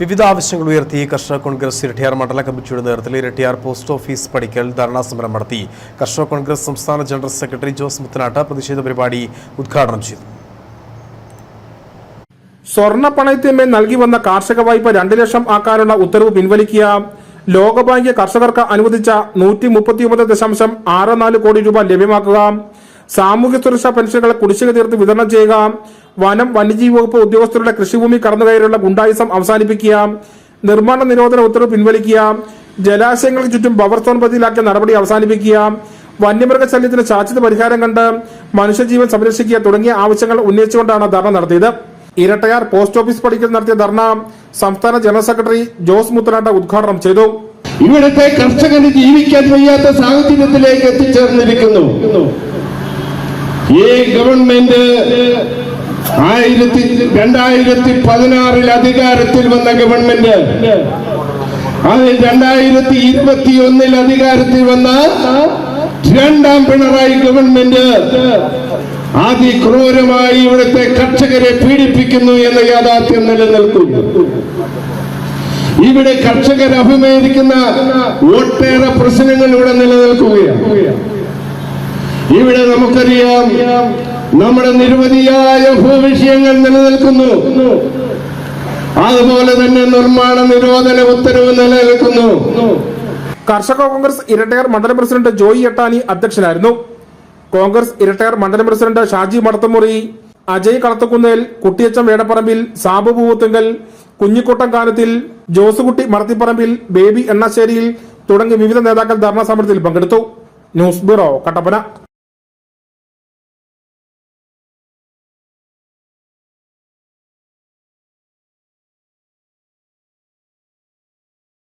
വിവിധ ആവശ്യങ്ങൾ ഉയർത്തി കർഷക കോൺഗ്രസ് ഇരട്ടിയാർ മണ്ഡല കമ്മിറ്റിയുടെ നേതൃത്വത്തിൽ ഇരട്ടിയാർ പോസ്റ്റ് ഓഫീസ് പടിക്കൽ ധർണാ സമരം നടത്തി. കർഷക കോൺഗ്രസ് സംസ്ഥാന ജനറൽ സെക്രട്ടറി ജോസ് മുത്തനാട്ട് പ്രതിഷേധ പരിപാടി ഉദ്ഘാടനം ചെയ്തു. സ്വർണ പണയത്തിന്മേൽ നൽകി വന്ന കാർഷിക വായ്പ രണ്ട് ലക്ഷം ആക്കാനുള്ള ഉത്തരവ് പിൻവലിക്കുക. ലോകബാങ്ക് കർഷകർക്ക് അനുവദിച്ച നൂറ്റി മുപ്പത്തിയൊമ്പത് ദശാംശം ആറ് നാല് കോടി രൂപ ലഭ്യമാക്കുക. സാമൂഹ്യ സുരക്ഷാ പെൻഷനുകൾ കുടിശ്ശിക തീർത്ത് വിതരണം ചെയ്യുക. വനം വന്യജീവി വകുപ്പ് ഉദ്യോഗസ്ഥരുടെ കൃഷിഭൂമി കടന്നുകയറിയുള്ള ഗുണ്ടായുസം അവസാനിപ്പിക്കുക നിർമ്മാണ നിരോധന ഉത്തരവ് പിൻവലിക്കുക ജലാശയങ്ങൾക്ക് ചുറ്റും ബഫർ സോൺ നടപടി അവസാനിപ്പിക്കുക വന്യമൃഗശല്യത്തിന് ശാശ്വത പരിഹാരം കണ്ട് മനുഷ്യജീവൻ സംരക്ഷിക്കുക തുടങ്ങിയ ആവശ്യങ്ങൾ ഉന്നയിച്ചുകൊണ്ടാണ് ധർണ നടത്തിയത്. ഇരട്ടയാർ പോസ്റ്റ് ഓഫീസ് പടിക്കൽ നടത്തിയ ധർണ സംസ്ഥാന ജനറൽ സെക്രട്ടറി ജോസ് മുത്തനാട്ട ഉദ്ഘാടനം ചെയ്തു. ഇവിടുത്തെ കർഷകന് ജീവിക്കാൻ വയ്യാത്ത സാഹചര്യത്തിലേക്ക് എത്തിച്ചേർന്നിരിക്കുന്നു. ഈ ഗവൺമെന്റ് ആയിരത്തി രണ്ടായിരത്തി പതിനാറിൽ അധികാരത്തിൽ വന്ന ഗവൺമെന്റ്. അതിൽ രണ്ടായിരത്തി ഇരുപത്തി ഒന്നിൽ അധികാരത്തിൽ വന്ന രണ്ടാം പിണറായി ഗവൺമെന്റ്. അതിക്രൂരമായി ഇവിടുത്തെ കർഷകരെ പീഡിപ്പിക്കുന്നു എന്ന യാഥാർത്ഥ്യം നിലനിൽക്കുന്നു ഇവിടെ കർഷകർ അഭിമുഖീകരിക്കുന്ന ഒട്ടേറെ പ്രശ്നങ്ങൾ ഇവിടെ നിലനിൽക്കുകയാണ്. ഇവിടെ നമുക്കറിയാം നമ്മുടെ നിരവധിയായ ഭൂവിഷയങ്ങൾ നിലനിൽക്കുന്നു. അതുപോലെ തന്നെ നിർമ്മാണ നിരോധന ഉത്തരവ് നിലനിൽക്കുന്നു. കർഷക കോൺഗ്രസ് ഇരട്ടയർ മണ്ഡലം പ്രസിഡന്റ് ജോയി എട്ടാനി അധ്യക്ഷനായിരുന്നു. കോൺഗ്രസ് ഇരട്ടയർ മണ്ഡലം പ്രസിഡന്റ് ഷാജി മടത്തമുറി അജയ് കളത്തക്കുന്നേൽ കുട്ടിയച്ചം വേടപ്പറമ്പിൽ സാബു പൂവത്തുങ്കൽ കുഞ്ഞിക്കോട്ടം കാനത്തിൽ ജോസുകുട്ടി മടത്തിപ്പറമ്പിൽ ബേബി എണ്ണശ്ശേരിയിൽ തുടങ്ങി വിവിധ നേതാക്കൾ ധർണാ സമരത്തിൽ പങ്കെടുത്തു. News bureau Kattappana.